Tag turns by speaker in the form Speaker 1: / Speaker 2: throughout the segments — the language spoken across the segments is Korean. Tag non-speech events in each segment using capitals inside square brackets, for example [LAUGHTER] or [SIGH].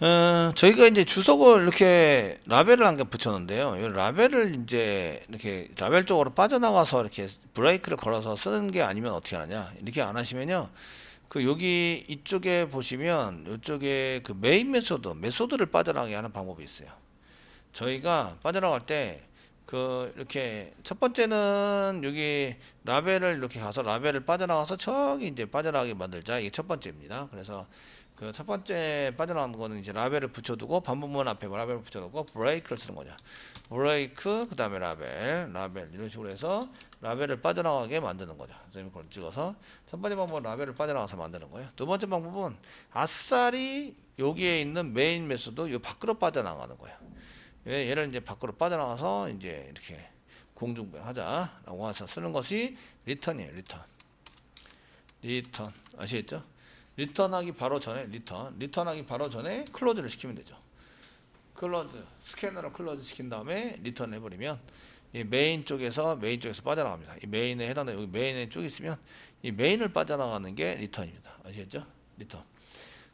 Speaker 1: 어, 저희가 이제 주석을 이렇게 라벨을 한 개 붙였는데요. 이 라벨을 이제 이렇게 라벨 쪽으로 빠져나가서 이렇게 브레이크를 걸어서 쓰는 게 아니면 어떻게 하느냐. 이렇게 안 하시면요. 그 여기 이쪽에 보시면 이쪽에 그 메인 메소드, 메소드를 빠져나가게 하는 방법이 있어요. 저희가 빠져나갈 때 그 이렇게 첫 번째는 여기 라벨을 이렇게 가서 라벨을 빠져나가서 저기 이제 빠져나가게 만들자. 이게 첫 번째입니다. 그래서 그 첫 번째 빠져나가는 거는 이제 라벨을 붙여두고 반복문 앞에 라벨을 붙여두고 브레이크를 쓰는 거죠. 브레이크 그 다음에 라벨, 라벨 이런 식으로 해서 라벨을 빠져나가게 만드는 거죠. 선생님이 그걸 찍어서 첫 번째 방법은 라벨을 빠져나가서 만드는 거예요. 두 번째 방법은 아싸리 여기에 있는 메인 메소드 요 밖으로 빠져나가는 거예요. 예, 얘를 이제 밖으로 빠져나가서 이제 이렇게 공중부양하자라고 해서 쓰는 것이 리턴이에요. 리턴. 리턴 아시겠죠? 리턴하기 바로 전에 리턴, 리턴하기 바로 전에 클로즈를 시키면 되죠. 클로즈, 스캐너로 클로즈 시킨 다음에 리턴 해버리면 이 메인 쪽에서 메인 쪽에서 빠져나갑니다. 이 메인에 해당되는 여기 메인에 쭉 있으면 이 메인을 빠져나가는 게 리턴입니다. 아시겠죠? 리턴.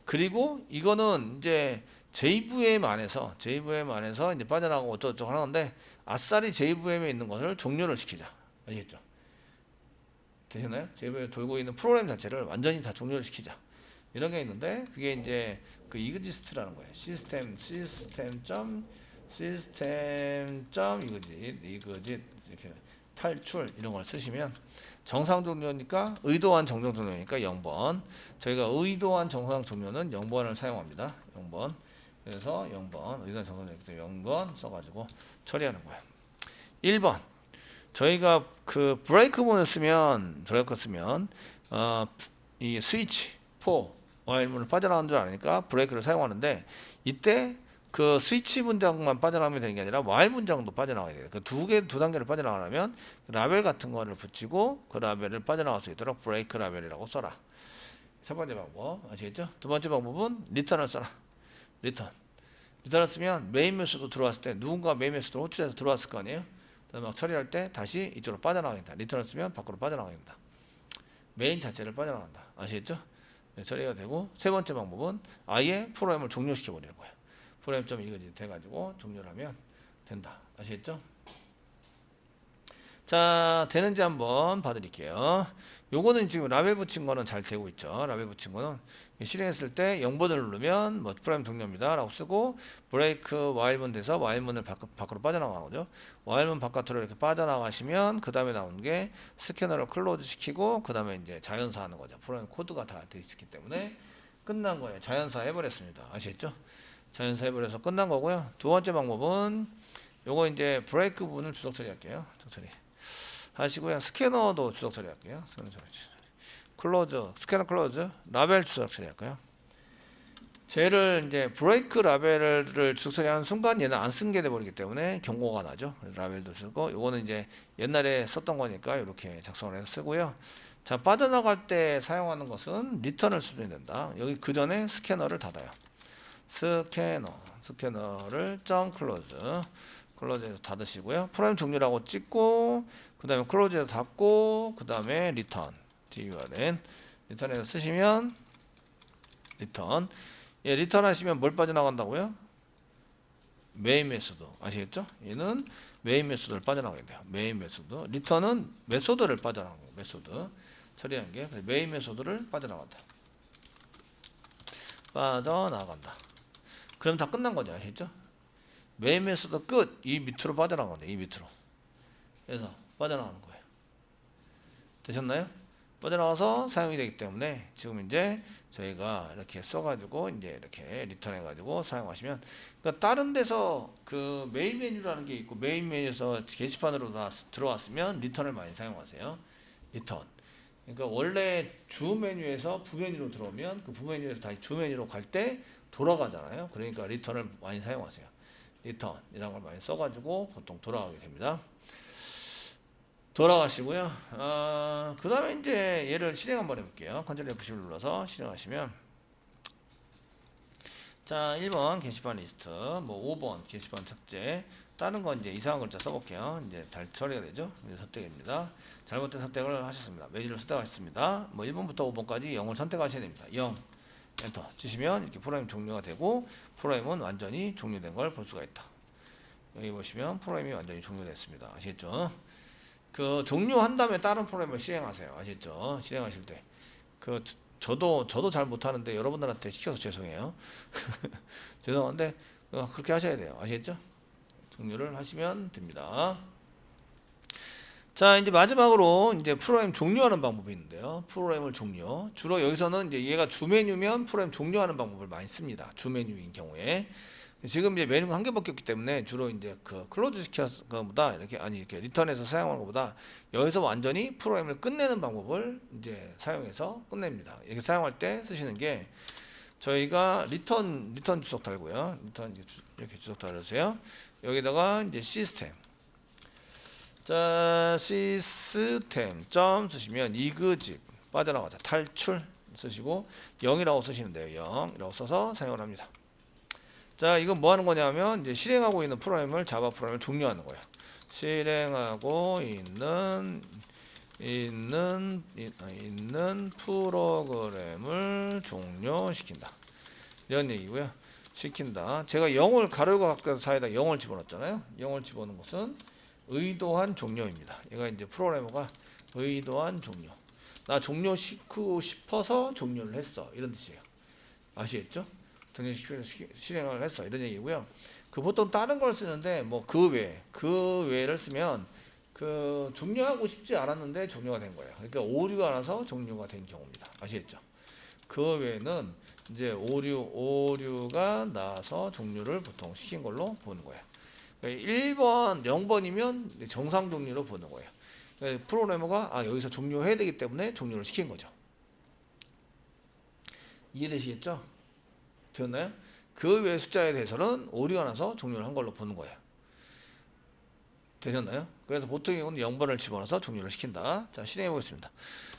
Speaker 1: 그리고 이거는 이제 JVM 안에서 JVM 안에서 이제 빠져나가고 어쩌고저쩌고 하는데 아싸리 JVM에 있는 것을 종료를 시키자. 아시겠죠? 되셨나요? JVM 돌고 있는 프로그램 자체를 완전히 다 종료를 시키자. 이런 게 있는데 그게 이제 그 이그지스트라는 거예요. 시스템 시스템 점 시스템 점 이거지 이거지 이렇게 탈출 이런 걸 쓰시면 정상 종료니까 의도한 정상 종료니까 0번 저희가 의도한 정상 종료는 0번을 사용합니다. 0번 그래서 0번 의도한 정상 종료 0번 써가지고 처리하는 거예요. 1번 저희가 그 브레이크 본을 쓰면 브레이크 쓰면 어 이 스위치 4 와일문을 빠져나가는 줄 아니까 브레이크를 사용하는데 이때 그 스위치 문장만 빠져나가면 되는 게 아니라 와일 문장도 빠져나가야 돼요. 그두 개 두 단계를 빠져나가려면 라벨 같은 거를 붙이고 그 라벨을 빠져나갈 수 있도록 브레이크 라벨이라고 써라. 첫 번째 방법 아시겠죠? 두 번째 방법은 리턴을 써라. 리턴. 리턴을 쓰면 메인 메소드 들어왔을 때 누군가 메인 메소드 호출해서 들어왔을 거 아니에요? 그다음에 막 처리할 때 다시 이쪽으로 빠져나가겠다. 리턴을 쓰면 밖으로 빠져나가겠다. 메인 자체를 빠져나간다. 아시겠죠? 네, 처리가 되고 세 번째 방법은 아예 프로그램을 종료시켜 버리는 거예요. 프로그램 점 이거지 돼가지고 종료를 하면 된다. 아시겠죠? 자 되는지 한번 봐드릴게요. 요거는 지금 라벨 붙인 거는 잘 되고 있죠. 라벨 붙인 거는 실행했을 때 0번을 누르면 뭐 프로그램 종료입니다 라고 쓰고 브레이크 와일문 돼서 와일문을 밖, 밖으로 빠져나가는 거죠. 와일문 바깥으로 이렇게 빠져나가시면 그 다음에 나오는 게 스캐너를 클로즈 시키고 그 다음에 이제 자연사 하는 거죠. 프로그램 코드가 다 돼 있기 때문에 끝난 거예요. 자연사 해버렸습니다. 아시겠죠? 자연사 해버려서 끝난 거고요. 두 번째 방법은 요거 이제 브레이크 부분을 주석 처리할게요. 주석 처리. 하시고요. 스캐너도 주석 처리할게요. 스캐너 처리. 클로즈, 스캐너 클로즈, 라벨 주석 처리할까요? 쟤를 이제 브레이크 라벨을 주석 처리하는 순간 얘는 안 쓴 게 돼버리기 때문에 경고가 나죠. 라벨도 쓰고 요거는 이제 옛날에 썼던 거니까 이렇게 작성을 해서 쓰고요. 자 빠져나갈 때 사용하는 것은 리턴을 쓰면 된다. 여기 그 전에 스캐너를 닫아요. 스캐너, 스캐너를 점 클로즈, 클로즈에서 닫으시고요. 프로그램 종료라고 찍고 그 다음에 클로즈에서 닫고 그 다음에 리턴, DURN 리턴에서 쓰시면 리턴 예, 리턴 하시면 뭘 빠져나간다고요? 메인 메소드 아시겠죠? 얘는 메인 메소드를 빠져나가게 돼요. 메인 메소드 리턴은 메소드를 빠져나가는 거예요. 메소드 처리한 게 메인 메소드를 빠져나간다. 빠져나간다. 그럼 다 끝난 거죠. 아시죠? 메소드 끝. 이 밑으로 빠져나가는데 이 밑으로. 그래서 빠져나가는 거예요. 되셨나요? 빠져나가서 사용이 되기 때문에 지금 이제 저희가 이렇게 써가지고 이제 이렇게 리턴해가지고 사용하시면 그러니까 다른 데서 그 메인 메뉴라는 게 있고 메인 메뉴에서 게시판으로 다 들어왔으면 리턴을 많이 사용하세요. 리턴. 그러니까 원래 주 메뉴에서 부 메뉴로 들어오면 그 부 메뉴에서 다시 주 메뉴로 갈 때 돌아가잖아요. 그러니까 리턴을 많이 사용하세요. 리턴 이런 걸 많이 써가지고 보통 돌아가게 됩니다. 돌아가시고요. 어, 그 다음에 이제 얘를 실행 한번 해볼게요. 컨트롤 F10을 눌러서 실행하시면 자 1번 게시판 리스트 뭐 5번 게시판 삭제 다른 건 이제 이상한 글자 써볼게요. 이제 잘 처리가 되죠. 이제 선택입니다. 잘못된 선택을 하셨습니다. 메뉴를 선택하셨습니다. 뭐 1번부터 5번까지 0을 선택하셔야 됩니다. 0 엔터 치시면 이렇게 프로그램 종료가 되고 프로그램은 완전히 종료된 걸 볼 수가 있다. 여기 보시면 프로그램이 완전히 종료됐습니다. 아시겠죠? 그 종료한 다음에 다른 프로그램을 실행하세요. 아시겠죠? 실행하실 때. 그 저도 저도 잘 못하는데 여러분들한테 시켜서 죄송해요. [LAUGHS] 죄송한데 어, 그렇게 하셔야 돼요. 아시겠죠? 종료를 하시면 됩니다. 자 이제 마지막으로 이제 프로그램 종료하는 방법이 있는데요. 프로그램을 종료. 주로 여기서는 이제 얘가 주 메뉴면 프로그램 종료하는 방법을 많이 씁니다. 주 메뉴인 경우에. 지금 이제 메뉴가 한 개밖에 없기 때문에 주로 이제 그 클로즈 시켜서 것보다 이렇게 아니 이렇게 리턴해서 사용하는 것보다 여기서 완전히 프로그램을 끝내는 방법을 이제 사용해서 끝냅니다. 이렇게 사용할 때 쓰시는 게 저희가 리턴 리턴 주석 달고요. 리턴 이렇게 주석 달아주세요. 여기다가 이제 시스템 자 시스템 점 쓰시면 이그집 빠져나가자 탈출 쓰시고 0이라고 쓰시면 돼요. 0이라고 써서 사용을 합니다. 자, 이건 뭐 하는 거냐면 이제 실행하고 있는 프로그램을 자바 프로그램을 종료하는 거예요. 실행하고 있는 있는 이- 아, 있는 프로그램을 종료시킨다. 이런 얘기고요. 시킨다. 제가 0을 가로가 각각 사이에다 0을 집어넣었잖아요. 0을 집어넣은 것은 의도한 종료입니다. 얘가 이제 프로그래머가 의도한 종료. 나 종료 시키고 싶어서 종료를 했어. 이런 뜻이에요. 아시겠죠? 등록시키는 실행을 했어 이런 얘기고요. 그 보통 다른 걸 쓰는데 뭐 그 외, 그 외를 쓰면 그 종료하고 싶지 않았는데 종료가 된 거예요. 그러니까 오류가 나서 종료가 된 경우입니다. 아시겠죠? 그 외에는 이제 오류 오류가 나서 종료를 보통 시킨 걸로 보는 거예요. 그러니까 1번, 0번이면 정상 종료로 보는 거예요. 그러니까 프로그래머가 아 여기서 종료해야 되기 때문에 종료를 시킨 거죠. 이해되시겠죠? 되었나요? 그 외 숫자에 대해서는 오류가 나서 종료를 한 걸로 보는 거예요. 되셨나요? 그래서 보통 경우는 0번을 집어넣어서 종료를 시킨다. 자, 실행해 보겠습니다.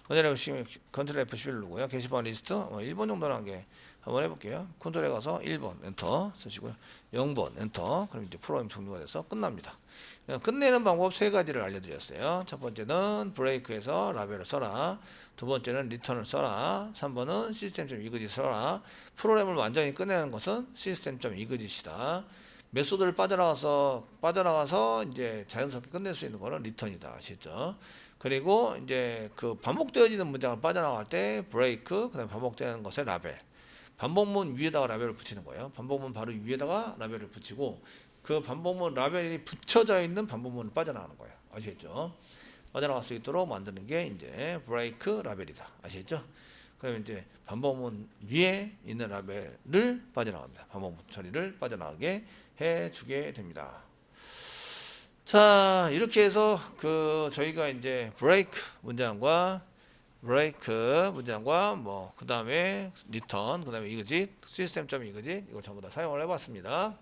Speaker 1: 컨트롤 F11, 컨트롤 F11 누르고요. 게시판 리스트 뭐 1번 정도는 한게 한번 해볼게요. 컨트롤에 가서 1번 엔터 쓰시고요. 0번 엔터. 그럼 이제 프로그램 종료가 돼서 끝납니다. 그냥 끝내는 방법 세 가지를 알려드렸어요. 첫 번째는 브레이크에서 라벨을 써라. 두 번째는 리턴을 써라. 3번은 시스템.이그짓 써라. 프로그램을 완전히 끝내는 것은 시스템.이그짓이다. 메소드를 빠져나가서 빠져나가서 이제 자연스럽게 끝낼 수 있는 거는 리턴이다. 아시죠? 그리고 이제 그 반복되어지는 문장을 빠져나갈 때 브레이크, 그다음에 반복되는 것에 라벨. 반복문 위에다가 라벨을 붙이는 거예요. 반복문 바로 위에다가 라벨을 붙이고 그 반복문 라벨이 붙여져 있는 반복문을 빠져나가는 거예요. 아시겠죠? 빠져나갈 수 있도록 만드는 게 이제 브레이크 라벨이다. 아시겠죠? 그러면 이제 반복문 위에 있는 라벨을 빠져나갑니다. 반복문 처리를 빠져나가게 해주게 됩니다. 자 이렇게 해서 그 저희가 이제 브레이크 문장과 브레이크 문장과 뭐 그 다음에 리턴 그 다음에 이그짓 시스템 점 이그짓 이걸 전부 다 사용을 해봤습니다.